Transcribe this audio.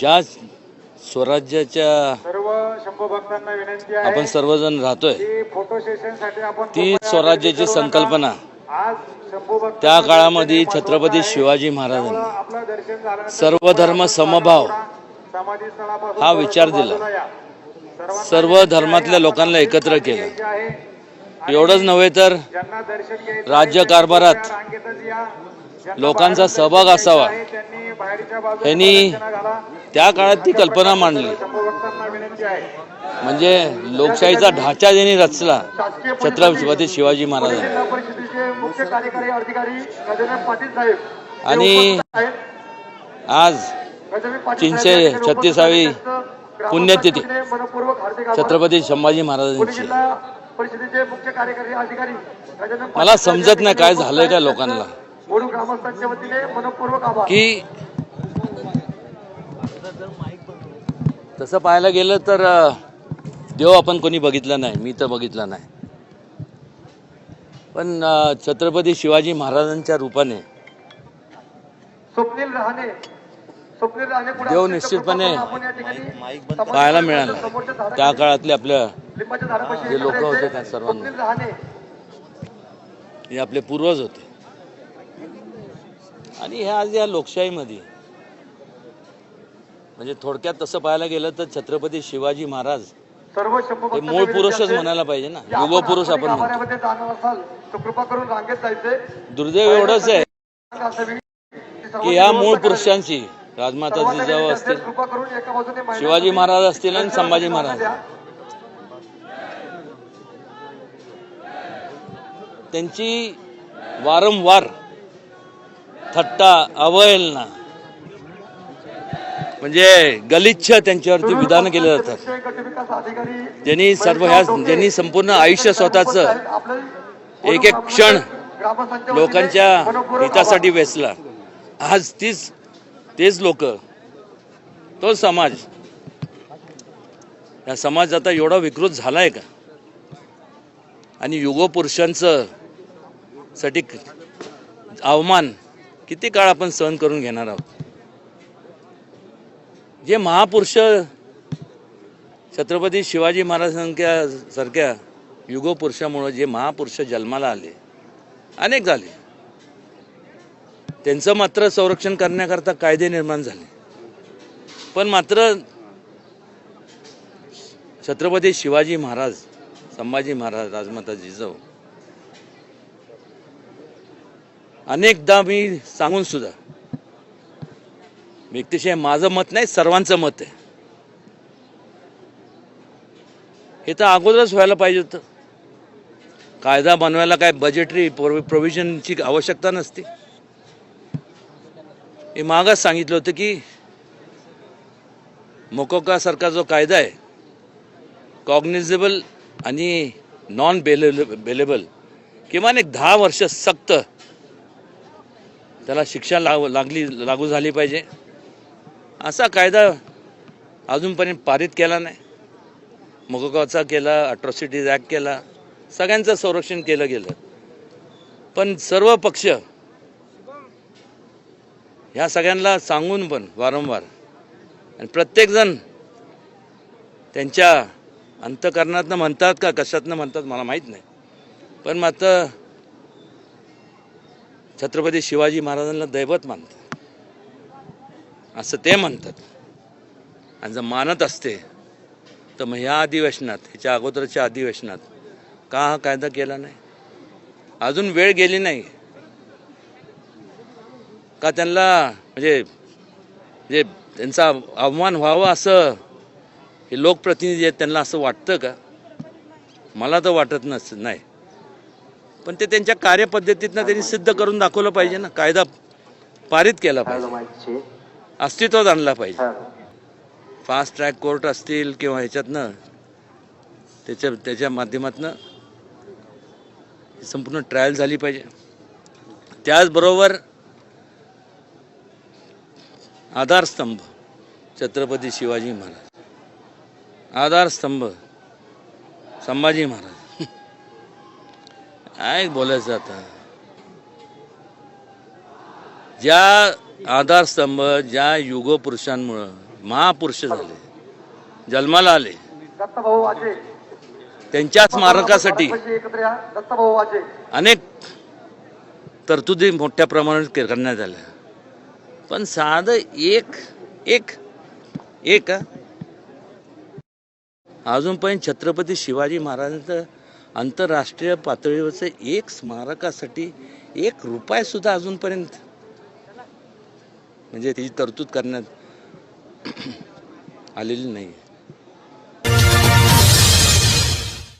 ज्या स्वराज्याच्या आपण सर्वजण राहतोय ती स्वराज्याची. संकल्पना त्या काळामध्ये छत्रपती. शिवाजी महाराजांनी सर्व धर्म समभाव हा विचार दिला. सर्व धर्मातल्या लोकांना एकत्र केलं. एवढंच नव्हे तर राज्य कारभारात लोकांचा सहभाग असावा. यांनी त्यांनी त्या काळात ती कल्पना मांडली म्हणजे लोकशाहीचा ढाचा ज्यांनी रचला छत्रपती शिवाजी महाराजांनी आणि आज तीनशे छत्तीसावी पुण्यतिथी. छत्रपती संभाजी महाराजांची मला समजत नाही काय झालंय का लोकांना. आहेत. बोडू ग्रामस्थांच्या वतीने मनपूर्वक आभार की तसं पाहायला गेलं तर देव आपण कोणी बघितला नाही मी तर बघितला नाही पण छत्रपती शिवाजी महाराजांच्या रूपाने स्वप्नील रहाणे देव निश्चितपणे कृपा करून आपण या ठिकाणी पाहायला मिळाला त्या काळातले आपल्या जे लोकं होते. त्या सर्वांना. हे आपले पूर्वज होते आणि ह्या आज या लोकशाहीमध्ये. म्हणजे थोडक्यात तसं पाहायला गेलं तर छत्रपती शिवाजी महाराज हे मूळ पुरुषच म्हणायला पाहिजे ना. युग पुरुष आपण दुर्दैव एवढंच आहे की या मूळ. पुरुषांची राजमाता जिजाऊ असतील. शिवाजी महाराज असतील आणि संभाजी महाराज. त्यांची वारंवार थट्टा अवहेलना म्हणजे गलिच्छ त्यांच्यावरती विधान केले जातात ज्यांनी सर्व ह्या ज्यांनी संपूर्ण आयुष्य स्वतःच एक एक क्षण लोकांच्या हितासाठी वेचला. आज तीच तेच लोक तो समाज या समाज आता एवढा विकृत झालाय का? आणि युगपुरुषांचं साठी अवमान किती काळ आपण सहन करून घेणार आहोत? जे महापुरुष छत्रपती शिवाजी महाराजांसारख्या सारख्या युगपुरुषामुळं जे महापुरुष जन्माला आले अनेक झाले. त्यांचं मात्र संरक्षण करण्याकरता कायदे निर्माण झाले. पण मात्र छत्रपती शिवाजी महाराज संभाजी महाराज राजमाता जिजाऊ अनेकदा मी सांगून सुद्धा व्यक्तिशय माझं मत नाही सर्वांचं मत आहे. हे तर अगोदरच व्हायला पाहिजे होतं. कायदा बनवायला काय बजेटरी प्रोव्हिजनची आवश्यकता नसते. हे मागच सांगितलं होतं की मोकोकासारखा जो कायदा आहे कॉग्निझेबल आणि नॉन बेले बेलेबल किमान एक दहा वर्ष सक्त त्याला शिक्षा लाव लागली लागू झाली पाहिजे. असा कायदा अजूनपर्यंत पारित केला नाही. मोकोकाचा केला अट्रॉसिटीज ॲक्ट केला सगळ्यांचं संरक्षण केलं गेलं. पण सर्व पक्ष ह्या सगळ्यांना सांगून पण वारंवार आणि प्रत्येकजण त्यांच्या अंतकरणातनं म्हणतात का कशातनं म्हणतात मला माहीत नाही. पण मात्र छत्रपती शिवाजी महाराजांना दैवत मानतात. असं ते म्हणतात. आणि जर मानत असते तर मग ह्या अधिवेशनात ह्याच्या अगोदरच्या अधिवेशनात का हा कायदा केला नाही? अजून वेळ गेली नाही. का त्यांना म्हणजे म्हणजे त्यांचा अवमान व्हावा असं हे लोकप्रतिनिधी आहेत त्यांना असं वाटतं का? मला तर वाटत नस नाही. पण ते त्यांच्या कार्यपद्धतीतनं त्यांनी सिद्ध करून दाखवलं पाहिजे ना. कायदा पारित केला पाहिजे. अस्तित्वात आणला पाहिजे. फास्ट ट्रॅक कोर्ट असतील किंवा ह्याच्यातनं त्याच्या त्याच्या माध्यमातनं संपूर्ण ट्रायल झाली पाहिजे. त्याचबरोबर आधारस्तंभ छत्रपती शिवाजी महाराज. आधारस्तंभ संभाजी महाराज. काय बोलायचं आता ज्या आधारस्तंभ ज्या युगपुरुषांमुळं महापुरुष झाले जन्माला आले त्यांच्या स्मारकासाठी अनेक तरतुदी मोठ्या प्रमाणात के- करण्यात आल्या. पण साधं एक एक एक अजून अजूनपर्यंत छत्रपती शिवाजी महाराजांचं आंतरराष्ट्रीय पातळीवरचं एक स्मारकासाठी एक रुपयासुद्धा अजूनपर्यंत. म्हणजे त्याची तरतूद करण्यात आलेली नाही